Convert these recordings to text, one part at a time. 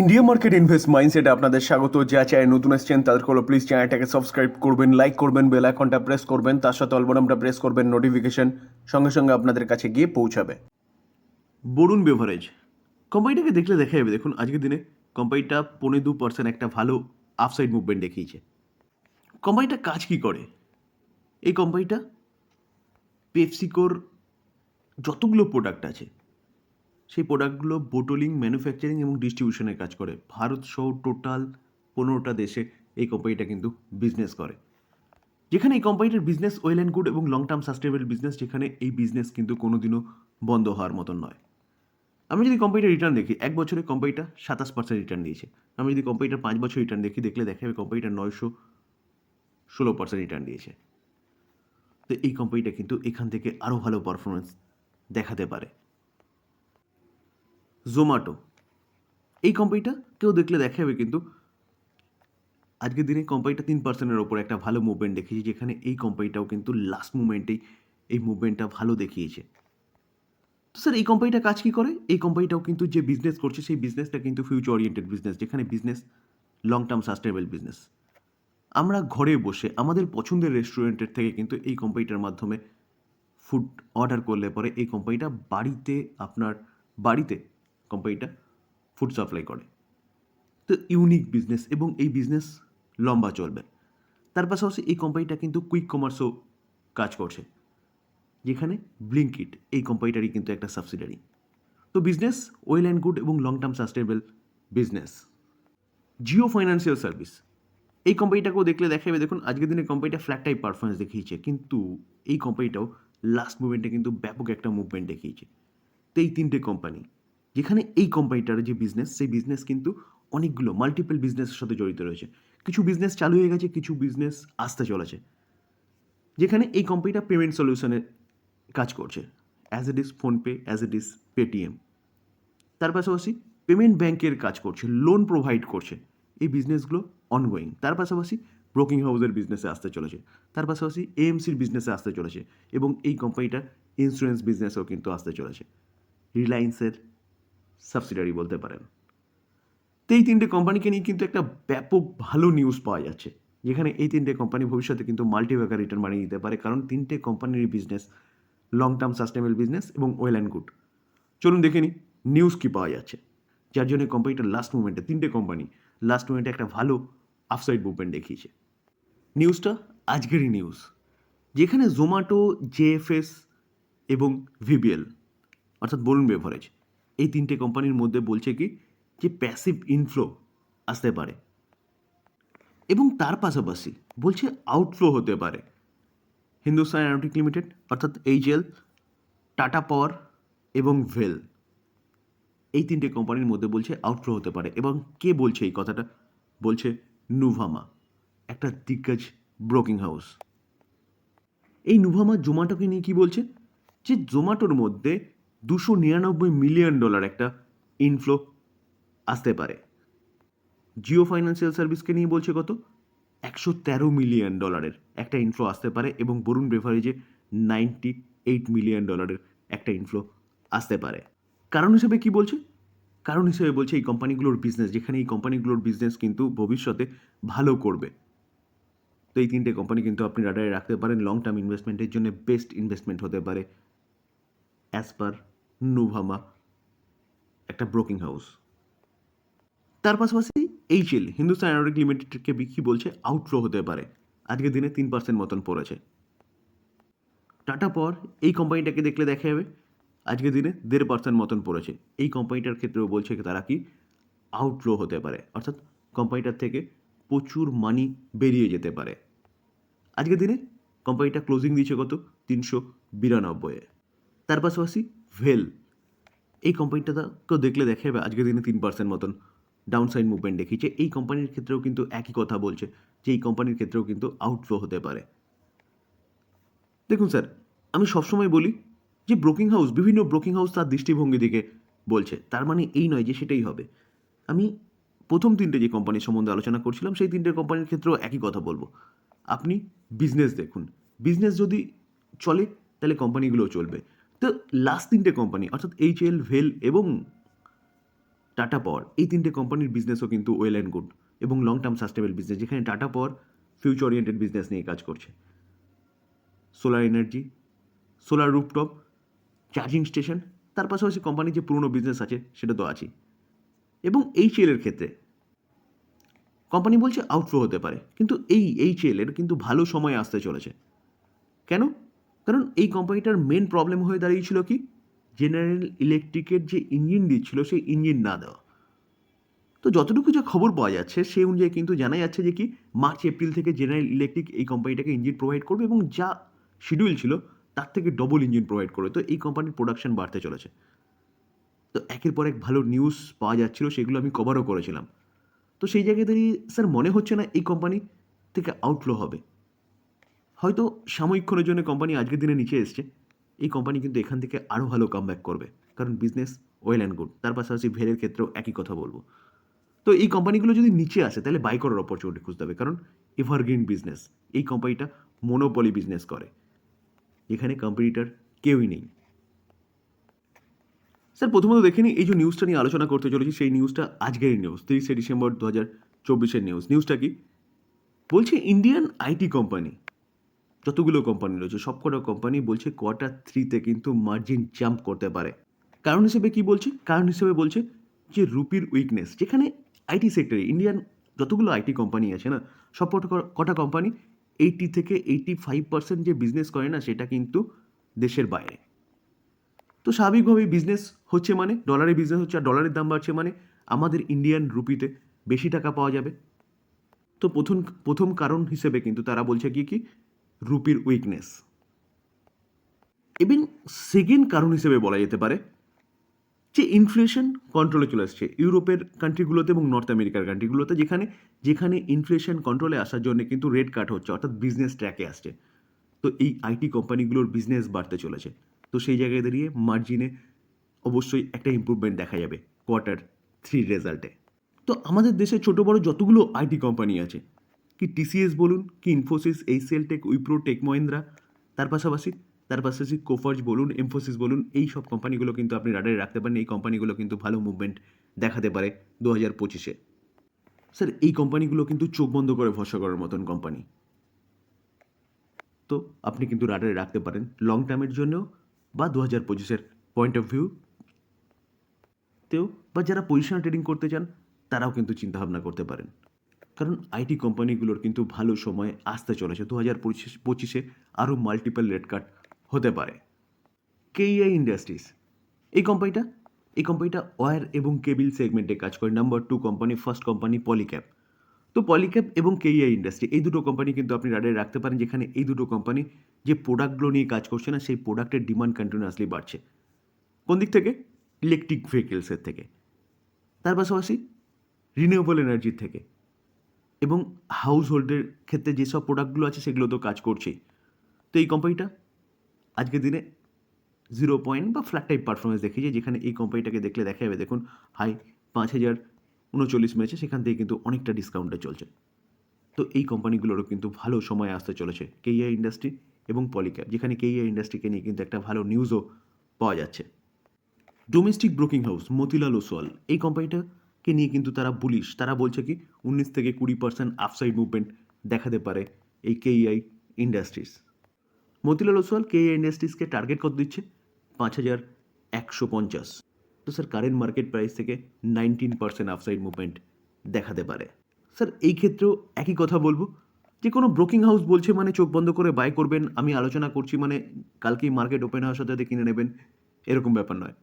India market invest মাইন্ডসেটে আপনাদের স্বাগত। যা চায় নতুন এসছেন তাদের হলো প্লিজ চ্যানেলটাকে সাবস্ক্রাইব করবেন লাইক করবেন বেল আইকনটা প্রেস করবেন, তার সাথে অলবনামটা প্রেস করবেন নোটিফিকেশন সঙ্গে সঙ্গে আপনাদের কাছে গিয়ে পৌঁছাবে। বরুণ বেভারেজ কোম্পানিটাকে দেখলে দেখা যাবে, দেখুন, আজকের দিনে কোম্পানিটা পনেরো দু পার্সেন্ট একটা ভালো আপসাইড মুভমেন্ট দেখিয়েছে। কোম্পানিটা কাজ কি করে? এই কোম্পানিটা পেপসিকোর যতগুলো প্রোডাক্ট আছে সেই প্রোডাক্টগুলো বোটলিং ম্যানুফ্যাকচারিং এবং ডিস্ট্রিবিউশনের কাজ করে। ভারত সহ টোটাল পনেরোটা দেশে এই কোম্পানিটা কিন্তু বিজনেস করে। যেখানে এই কোম্পানিটার বিজনেস ওয়েল অ্যান্ড গুড এবং লং টার্ম সাস্টেনেবল বিজনেস যেখানে এই বিজনেস কিন্তু কোনোদিনও বন্ধ হওয়ার মতন নয়। আমি যদি কোম্পানিটার রিটার্ন দেখি, এক বছরে কোম্পানিটা সাতাশ পার্সেন্ট রিটার্ন দিয়েছে আমি যদি কোম্পানিটার পাঁচ বছর রিটার্ন দেখি, দেখলে দেখা যাবে কোম্পানিটা নয়শো ষোলো পার্সেন্ট রিটার্ন দিয়েছে তো এই কোম্পানিটা কিন্তু এখান থেকে আরও ভালো পারফরমেন্স দেখাতে পারে। জোম্যাটো এই কোম্পানিটা কেউ দেখলে দেখা যাবে কিন্তু আজকের দিনে কোম্পানিটা তিন পার্সেন্টের ওপর একটা ভালো মুভমেন্ট দেখিয়েছে, যেখানে এই কোম্পানিটাও কিন্তু লাস্ট মুভমেন্টেই এই মুভমেন্টটা ভালো দেখিয়েছে। তো স্যার এই কোম্পানিটা কাজ কী করে? এই কোম্পানিটাও কিন্তু যে বিজনেস করছে, সেই বিজনেসটা কিন্তু ফিউচার ওরিয়েন্টেড বিজনেস যেখানে business long term sustainable business আমরা ঘরে বসে, আমাদের পছন্দের রেস্টুরেন্টের থেকে কিন্তু এই কোম্পানিটার মাধ্যমে ফুড অর্ডার করলে পরে এই কোম্পানিটা বাড়িতে আপনার, বাড়িতে কোম্পানিটা ফুড সাপ্লাই করে। তো ইউনিক বিজনেস এবং এই বিজনেস লম্বা চলবে। তার পাশাপাশি এই কোম্পানিটা কিন্তু কুইক কমার্সও কাজ করছে, যেখানে ব্লিঙ্কিট এই কোম্পানিটারই কিন্তু একটা সাবসিডারি তো বিজনেস ওয়েল অ্যান্ড গুড এবং long term sustainable business Jio financial service এই কোম্পানিটাকেও দেখলে দেখা যাবে দেখুন আজকের দিনে কোম্পানিটা ফ্ল্যাট টাইপ পারফরমেন্স দেখিয়েছে, কিন্তু এই কোম্পানিটাও লাস্ট মুভমেন্টে কিন্তু ব্যাপক একটা মুভমেন্ট দেখিয়েছে। তো এই তিনটে কোম্পানি যেখানে এই কোম্পানিটার যে বিজনেস সেই বিজনেস কিন্তু অনেকগুলো মাল্টিপল বিজনেসের সাথে জড়িত রয়েছে। কিছু বিজনেস চালু হয়ে গেছে, কিছু বিজনেস আসতে চলেছে। যেখানে এই কোম্পানিটা পেমেন্ট সলিউশনের কাজ করছে। As it is PhonePe as it is Paytm তার পাশাপাশি পেমেন্ট ব্যাংকের কাজ করছে লোন প্রোভাইড করছে। এই বিজনেসগুলো অনগোয়িং তার পাশাপাশি ব্রোকিং হাউসের বিজনেসে আসতে চলেছে। তার পাশাপাশি এএমসির বিজনেসে আসতে চলেছে। এবং এই কোম্পানিটার ইন্স্যুরেন্স বিজনেসেও কিন্তু আসতে চলেছে। রিলায়েন্সের সাবসিডারি বলতে পারেন। তো এই তিনটে কোম্পানিকে নিয়ে কিন্তু একটা ব্যাপক ভালো নিউজ পাওয়া যাচ্ছে। যেখানে এই তিনটে কোম্পানি ভবিষ্যতে কিন্তু মাল্টিব্যাকার রিটার্ন বানিয়ে দিতে পারে। কারণ তিনটে কোম্পানির business long term sustainable business এবং ওয়েল অ্যান্ড গুড চলুন দেখে নিই নিউজ কী পাওয়া যাচ্ছে। যার জন্য কোম্পানিটা লাস্ট মুভমেন্টে তিনটে কোম্পানি লাস্ট মুভমেন্টে একটা ভালো আফসাইড মুভমেন্ট দেখিয়েছে। নিউজটা আজকেরই নিউজ যেখানে জোম্যাটো জেএফএস এবং ভিবিএল অর্থাৎ বরুণ বেভারেজ এই তিনটে কোম্পানির মধ্যে বলছে কি, যে প্যাসিভ ইনফ্লো আসতে পারে। এবং তার পাশাপাশি বলছে আউটফ্লো হতে পারে। হিন্দুস্তান অ্যারোটিক লিমিটেড অর্থাৎ এইচএল টাটা পাওয়ার এবং ভেল এই তিনটে কোম্পানির মধ্যে বলছে আউটফ্লো হতে পারে। এবং কে বলছে এই কথাটা? বলছে নুভামা একটা দিগ্গজ ব্রোকিং হাউস এই নুভামা জোম্যাটোকে নিয়ে কি বলছে? যে জোম্যাটোর মধ্যে দুশো নিরানব্বই মিলিয়ন ডলার একটা ইনফ্লো আসতে পারে। জিও ফাইন্যান্সিয়াল সার্ভিসকে নিয়ে বলছে কত? একশো তেরো মিলিয়ন ডলারের একটা ইনফ্লো আসতে পারে এবং বরুণ বেভারেজে নাইনটি এইট মিলিয়ন ডলারের একটা ইনফ্লো আসতে পারে। কারণ হিসেবে কি বলছে? কারণ হিসেবে বলছে এই কোম্পানিগুলোর বিজনেস যেখানে এই কোম্পানিগুলোর বিজনেস কিন্তু ভবিষ্যতে ভালো করবে। তো এই তিনটে কোম্পানি কিন্তু আপনি রাডারে রাখতে পারেন। লং টার্ম ইনভেস্টমেন্টের জন্য বেস্ট ইনভেস্টমেন্ট হতে পারে অ্যাজ পার নুভামা, একটা ব্রোকিং হাউস। তার পাশাপাশি এইচএল, হিন্দুস্তান অ্যারোটিক লিমিটেডকে বিক্রি বলছে আউটফ্লো হতে পারে। আজকের দিনে তিন পার্সেন্ট মতন পড়েছে। টাটা পর এই কোম্পানিটাকে দেখলে দেখা যাবে, আজকের দিনে দেড় পার্সেন্ট মতন পড়েছে। এই কোম্পানিটার ক্ষেত্রেও বলছে তারা কি আউটফ্লো হতে পারে। অর্থাৎ কোম্পানিটার থেকে প্রচুর মানি বেরিয়ে যেতে পারে। আজকের দিনে কোম্পানিটা ক্লোজিং দিয়েছে কত? তিনশো বিরানব্বইয়ে তার পাশাপাশি ভেল এই কোম্পানিটাকেও দেখলে দেখা যাবে আজকের দিনে তিন পার্সেন্ট মতন ডাউনসাইড মুভমেন্ট দেখিয়েছে এই কোম্পানির ক্ষেত্রেও কিন্তু একই কথা বলছে, যে এই কোম্পানির ক্ষেত্রেও কিন্তু আউটফ্লো হতে পারে। দেখুন স্যার আমি সবসময় বলি যে ব্রোকিং হাউস বিভিন্ন ব্রোকিং হাউস তার দৃষ্টিভঙ্গি দিকে বলছে। তার মানে এই নয় যে সেটাই হবে। আমি প্রথম তিনটে যে কোম্পানির সম্বন্ধে আলোচনা করছিলাম, সেই তিনটে কোম্পানির ক্ষেত্রেও একই কথা বলব। আপনি বিজনেস দেখুন। বিজনেস যদি চলে, তাহলে কোম্পানিগুলোও চলবে। তো লাস্ট তিনটে কোম্পানি, অর্থাৎ এইচ এল ভেল এবং টাটা পাওয়ার এই তিনটে কোম্পানির বিজনেসও কিন্তু ওয়েল অ্যান্ড গুড এবং লং টার্ম সাস্টেনেবল বিজনেস যেখানে Tata power future oriented business নিয়ে কাজ করছে। Solar energy solar rooftop charging station তার পাশাপাশি কোম্পানির যে পুরনো বিজনেস আছে সেটা তো আছেই এবং এইচএল এর ক্ষেত্রে কোম্পানি বলছে আউটফ্লো হতে পারে, কিন্তু এই এইচএল এর কিন্তু ভালো সময় আসতে চলেছে। কেন? কারণ এই কোম্পানিটার মেন প্রবলেম হয়ে দাঁড়িয়েছিল কি? জেনারেল ইলেকট্রিকের যে ইঞ্জিন দিচ্ছিল, সেই ইঞ্জিন না দেওয়া। তো যতটুকু যা খবর পাওয়া যাচ্ছে সেই অনুযায়ী কিন্তু জানা যাচ্ছে যে কি, মার্চ, এপ্রিল থেকে জেনারেল ইলেকট্রিক এই কোম্পানিটাকে ইঞ্জিন প্রোভাইড করবে এবং যা শিডিউল ছিল, তার থেকে ডবল ইঞ্জিন প্রোভাইড করবে। তো এই কোম্পানির প্রোডাকশন বাড়তে চলেছে। তো একের পর এক ভালো নিউজ পাওয়া যাচ্ছিল, সেগুলো আমি কভারও করেছিলাম। তো সেই জায়গায় দাঁড়িয়ে স্যার মনে হচ্ছে না এই কোম্পানি থেকে আউটফ্লো হবে? হয়তো সাময়িকক্ষণের জন্য কোম্পানি আজকের দিনে নিচে এসছে। এই কোম্পানি কিন্তু এখান থেকে আরও ভালো কামব্যাক করবে। কারণ বিজনেস ওয়েল অ্যান্ড গুড তার পাশাপাশি ভেলের ক্ষেত্রেও একই কথা বলব। তো এই কোম্পানিগুলো যদি নিচে আসে, তাহলে বাই করার অপরচুনিটি খুঁজতে হবে। কারণ এভারগ্রিন বিজনেস এই কোম্পানিটা মনোপলি বিজনেস করে। এখানে কম্পিটিটার কেউই নেই। স্যার, প্রথমত দেখে নিই, এই যে নিউজটা নিয়ে আলোচনা করতে চলেছি, সেই নিউজটা আজকের নিউজ তিরিশে ডিসেম্বর দু হাজার চব্বিশের নিউজ নিউজটা কি? বলছে ইন্ডিয়ান আইটি কোম্পানি যতগুলো কোম্পানি রয়েছে, সবকটা কোম্পানি বলছে কোয়ার্টার থ্রিতে কিন্তু মার্জিন জাম্প করতে পারে। কারণ হিসেবে কি বলছে? কারণ হিসেবে বলছে যে রুপির উইকনেস যেখানে আইটি সেক্টরে ইন্ডিয়ান যতগুলো আইটি কোম্পানি আছে না সব কটা- কোম্পানি এইটি থেকে এইটি ফাইভ পার্সেন্ট যে বিজনেস করে না, সেটা কিন্তু দেশের বাইরে। তো স্বাভাবিকভাবেই বিজনেস হচ্ছে মানে ডলারের বিজনেস হচ্ছে আর ডলারের দাম বাড়ছে মানে আমাদের ইন্ডিয়ান রুপিতে বেশি টাকা পাওয়া যাবে। তো প্রথম প্রথম কারণ হিসেবে কিন্তু তারা বলছে কি কি রুপির উইকনেস এবং সেকেন্ড কারণ হিসেবে বলা যেতে পারে যে ইনফ্লেশন কন্ট্রোলে চলে আসছে। ইউরোপের কান্ট্রিগুলোতে এবং নর্থ আমেরিকার কান্ট্রিগুলোতে যেখানে যেখানে ইনফ্লেশন কন্ট্রোলে আসার জন্য কিন্তু রেট কাট হচ্ছে, অর্থাৎ বিজনেস ট্র্যাকে আসছে। তো এই আইটি কোম্পানিগুলোর বিজনেস বাড়তে চলেছে। তো সেই জায়গায় দাঁড়িয়ে মার্জিনে অবশ্যই একটা ইম্প্রুভমেন্ট দেখা যাবে কোয়ার্টার থ্রি রেজাল্টে তো আমাদের দেশে ছোটো বড় যতগুলো আইটি কোম্পানি আছে কি টিসিএস বলুন, কি Infosys HCL tech Wipro tech Mahindra তার পাশাপাশি তার পাশাপাশি কোফার্জ বলুন এমফোসিস বলুন, এই সব কোম্পানিগুলো কিন্তু আপনি রাডারে রাখতে পারেন, এই কোম্পানিগুলো কিন্তু ভালো মুভমেন্ট দেখাতে পারে দু হাজার পঁচিশে। স্যার এই কোম্পানিগুলো কিন্তু চোখ বন্ধ করে ভরসা করার মতন কোম্পানি তো আপনি কিন্তু রাডারে রাখতে পারেন লং টার্মের জন্য বা দু হাজার পঁচিশের পয়েন্ট অফ ভিউ তেও বা যারা পজিশন ট্রেডিং করতে চান, তারাও কিন্তু চিন্তাভাবনা করতে পারেন। কারণ আইটি কোম্পানিগুলোর কিন্তু ভালো সময় আসতে চলেছে। দু হাজার পঁচিশ আরও মাল্টিপল রেট কাট হতে পারে। কেইআই ইন্ডাস্ট্রিজ এই কোম্পানিটা এই কোম্পানিটা ওয়ার এবং কেবিল সেগমেন্টে কাজ করে। Number two company first company Polycab তো পলিক্যাপ এবং কেইআই ইন্ডাস্ট্রি এই দুটো কোম্পানি কিন্তু আপনি রাডারে রাখতে পারেন, যেখানে এই দুটো কোম্পানি যে প্রোডাক্টগুলো নিয়ে কাজ করছে না, সেই প্রোডাক্টের ডিমান্ড কন্টিনিউয়াসলি বাড়ছে। কোন দিক থেকে? ইলেকট্রিক ভেহিকেলসের থেকে। তার পাশাপাশি রিনিউয়েবল এনার্জির থেকে। এবং হাউস হোল্ডের ক্ষেত্রে যেসব প্রোডাক্টগুলো আছে সেগুলো তো কাজ করছেই তো এই কোম্পানিটা আজকের দিনে জিরো পয়েন্ট বা ফ্ল্যাট টাইপ পারফরমেন্স দেখিয়েছে, যেখানে এই কোম্পানিটাকে দেখলে দেখা যাবে, দেখুন, হাই, পাঁচ হাজার উনচল্লিশ মেরেছে সেখান থেকে কিন্তু অনেকটা ডিসকাউন্টে চলছে। তো এই কোম্পানিগুলোরও কিন্তু ভালো সময় আসতে চলেছে কেইআই ইন্ডাস্ট্রি এবং পলিক্যাপ যেখানে কেইআই ইন্ডাস্ট্রিকে নিয়ে কিন্তু একটা ভালো নিউজও পাওয়া যাচ্ছে। Domestic broking house Motilal Oswal এই কোম্পানিটাকে নিয়ে কিন্তু তারা বুলিশ তারা বলছে কি, উনিশ থেকে কুড়ি পার্সেন্ট আফসাইড মুভমেন্ট দেখাতে পারে এই KEI Industries Motilal Oswal KEI ইন্ডাস্ট্রিজকে target কত দিচ্ছে? পাঁচ হাজার একশো পঞ্চাশ। তো স্যার কারেন্ট মার্কেট প্রাইস থেকে নাইনটিন পার্সেন্ট আফসাইড মুভমেন্ট দেখাতে পারে। স্যার এই ক্ষেত্রেও একই কথা বলব, যে কোনো ব্রোকিং হাউস বলছে মানে চোখ বন্ধ করে বাই করবেন, আমি আলোচনা করছি মানে কালকেই মার্কেট ওপেন হওয়ার সাথে কিনে নেবেন, এরকম ব্যাপার নয়।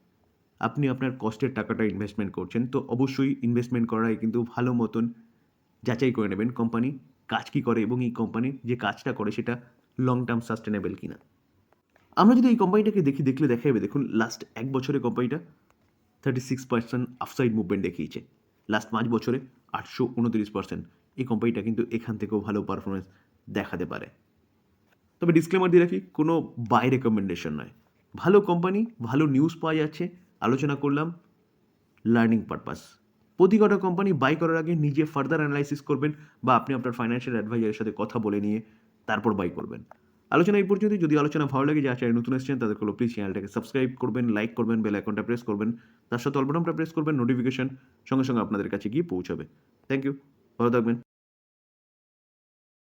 আপনি আপনার কষ্টের টাকাটা ইনভেস্টমেন্ট করছেন, তো অবশ্যই ইনভেস্টমেন্ট করায় কিন্তু ভালো মতন যাচাই করে নেবেন কোম্পানি কাজ কী করে এবং এই কোম্পানি যে কাজটা করে সেটা লং টার্ম সাস্টেনেবল কিনা। আমরা যদি এই কোম্পানিটাকে দেখি, দেখলে দেখা যাবে দেখুন লাস্ট এক বছরে কোম্পানিটা thirty six percent upside movement দেখিয়েছে। লাস্ট পাঁচ বছরে আটশো উনত্রিশ পার্সেন্ট এই কোম্পানিটা কিন্তু এখান থেকেও ভালো পারফরমেন্স দেখাতে পারে। তবে ডিসক্লেমার দিয়ে রাখি, কোনো বাই রেকমেন্ডেশন নয়। ভালো কোম্পানি ভালো নিউজ পাওয়া যাচ্ছে আলোচনা করলাম লার্নিং পারপাস প্রতি কটা কোম্পানি বাই করার আগে নিজে ফার্দার অ্যানালাইসিস করবেন বা আপনি আপনার ফাইন্যান্সিয়াল অ্যাডভাইজারের সাথে কথা বলে নিয়ে তারপর বাই করবেন। আলোচনা এই পর্যন্তই। যদি আলোচনা ভালো লাগে যা চাই নতুন এসেছেন তাদের হলো প্লিজ চ্যানেলটাকে সাবস্ক্রাইব করবেন লাইক করবেন বেল আইকনটা প্রেস করবেন। তার সাথে অল্পনামটা প্রেস করবেন নোটিফিকেশন সঙ্গে সঙ্গে আপনাদের কাছে গিয়ে পৌঁছাবে। থ্যাংক ইউ ভালো থাকবেন।